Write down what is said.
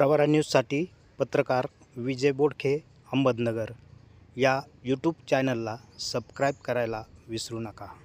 सातबारा न्यूजसाठी पत्रकार विजय बोडखे अहमदनगर. या यूट्यूब चॅनलला सबस्क्राईब करायला विसरू नका.